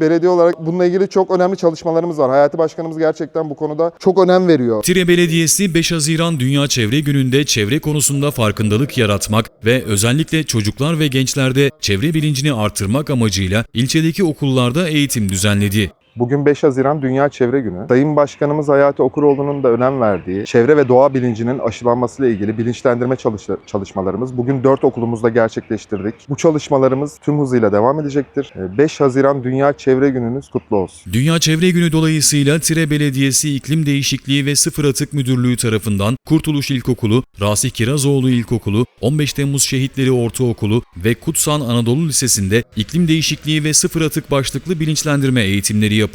belediye olarak bununla ilgili çok önemli çalışmalarımız var. Hayati Başkanımız gerçekten bu konuda çok önem veriyor. Tire Belediyesi 5 Haziran Dünya Çevre Günü'nde çevre konusunda farkındalık yaratmak ve özellikle çocuklar ve gençlerde çevre bilincini artırmak amacıyla ilçedeki okullarda eğitim düzenledi. Bugün 5 Haziran Dünya Çevre Günü. Sayın Başkanımız Hayati Okuroğlu'nun da önem verdiği çevre ve doğa bilincinin aşılanmasıyla ilgili bilinçlendirme çalış- çalışmalarımız bugün 4 okulumuzda gerçekleştirdik. Bu çalışmalarımız tüm hızıyla devam edecektir. Ee, 5 Haziran Dünya Çevre Gününüz kutlu olsun. Dünya Çevre Günü dolayısıyla Tire Belediyesi İklim Değişikliği ve Sıfır Atık Müdürlüğü tarafından Kurtuluş İlkokulu, Rasih Kirazoğlu İlkokulu, 15 Temmuz Şehitleri Ortaokulu ve Kutsan Anadolu Lisesi'nde iklim değişikliği ve sıfır atık başlıklı bilinçlendirme eğitimleri yapıldı.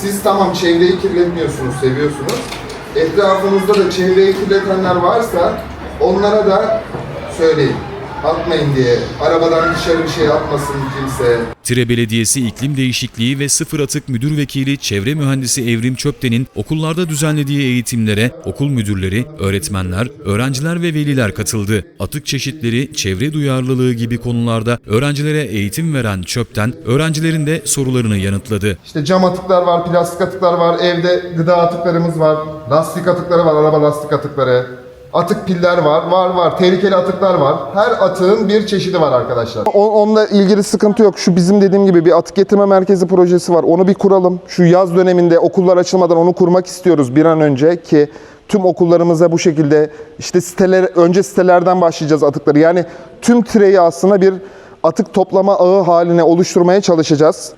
Siz tamam çevreyi kirletmiyorsunuz, seviyorsunuz. Etrafınızda da çevreyi kirletenler varsa onlara da söyleyin. Atmayın diye. Arabadan dışarı bir şey atmasın kimse. Tire Belediyesi İklim Değişikliği ve Sıfır Atık Müdür Vekili Çevre Mühendisi Evrim Çöpten'in okullarda düzenlediği eğitimlere okul müdürleri, öğretmenler, öğrenciler ve veliler katıldı. Atık çeşitleri, çevre duyarlılığı gibi konularda öğrencilere eğitim veren Çöpten, öğrencilerin de sorularını yanıtladı. İşte cam atıklar var, plastik atıklar var, evde gıda atıklarımız var, lastik atıkları var, araba lastik atıkları. Atık piller var, var var. Tehlikeli atıklar var. Her atığın bir çeşidi var arkadaşlar. onunla ilgili sıkıntı yok. Şu bizim dediğim gibi bir atık getirme merkezi projesi var. Onu bir kuralım. Şu yaz döneminde okullar açılmadan onu kurmak istiyoruz bir an önce ki tüm okullarımıza bu şekilde işte siteler önce sitelerden başlayacağız atıkları. Yani tüm tireyi aslında bir atık toplama ağı haline oluşturmaya çalışacağız.